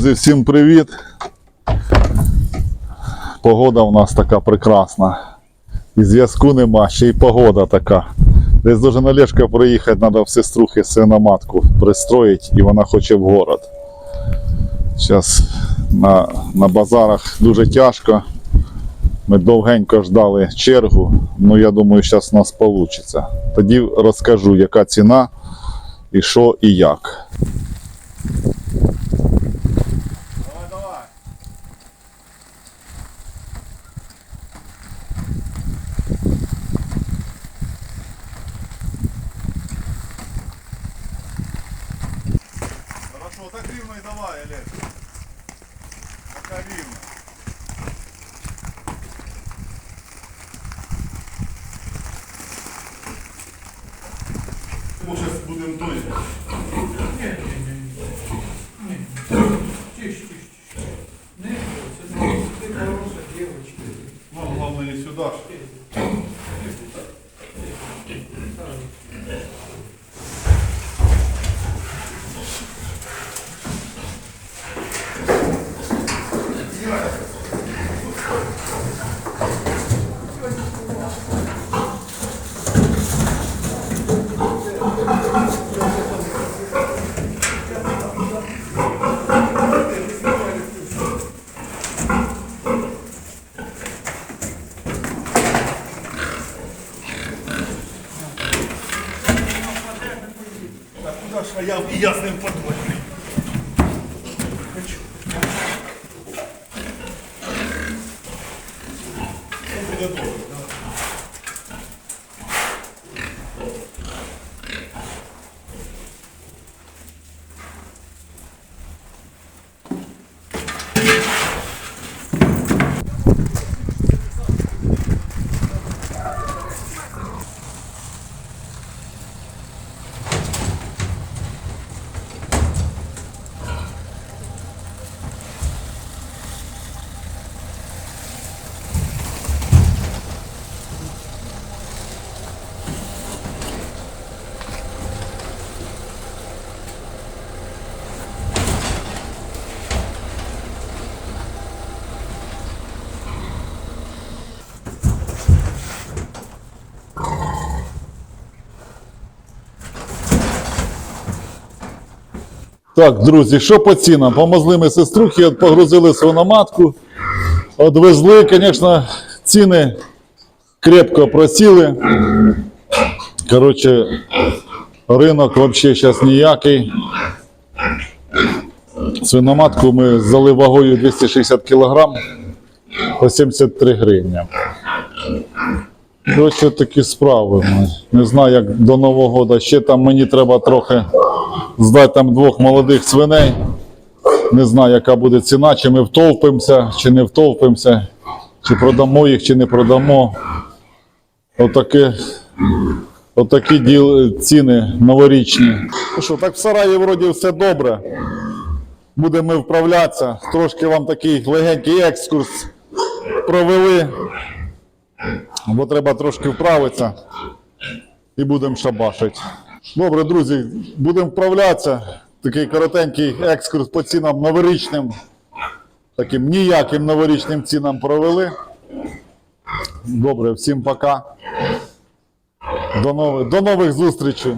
Друзі, всім привіт! Погода у нас така прекрасна. І зв'язку нема, ще й погода така. Десь дуже на Лешка приїхати, треба в сеструхи свиноматку пристроїть, і вона хоче в город. Зараз на, на базарах дуже тяжко. Ми довгенько ждали чергу, ну я думаю, зараз у нас вийде. Тоді розкажу, яка ціна і що і як. Хорошо, так рівно і давай, Олег. Пока рівно. Ну, зараз будемо той. Тише, тише, тише. Не, це не ти хороша дівчинка. Ну, головне не сюди. Куди я я в ясним подвоє. Буде добре. Так, друзі, що по цінам? Помогли ми сеструхи, погрузили свиноматку, одвезли, звісно, ціни крепко просіли. Коротше, ринок взагалі зараз ніякий. Свиноматку ми взяли вагою 260 кг по 73 гривні. Коротше, такі справи. Не знаю, як до Нового року. Ще там мені треба трохи здати там двох молодих свиней. Не знаю, яка буде ціна, чи ми втовпимося, чи не втовпимося, чи продамо їх, чи не продамо. Отаке, отакі діл, ціни новорічні. Ну що, так в Сараї вроді все добре. Будемо вправлятися. Трошки вам такий легенький екскурс провели. Бо треба трошки вправитися і будемо шабашити. Добре, друзі, будемо вправлятися. Такий коротенький екскурс по цінам новорічним. Таким ніяким новорічним цінам провели. Добре, всім пока. До нових, до нових зустрічей.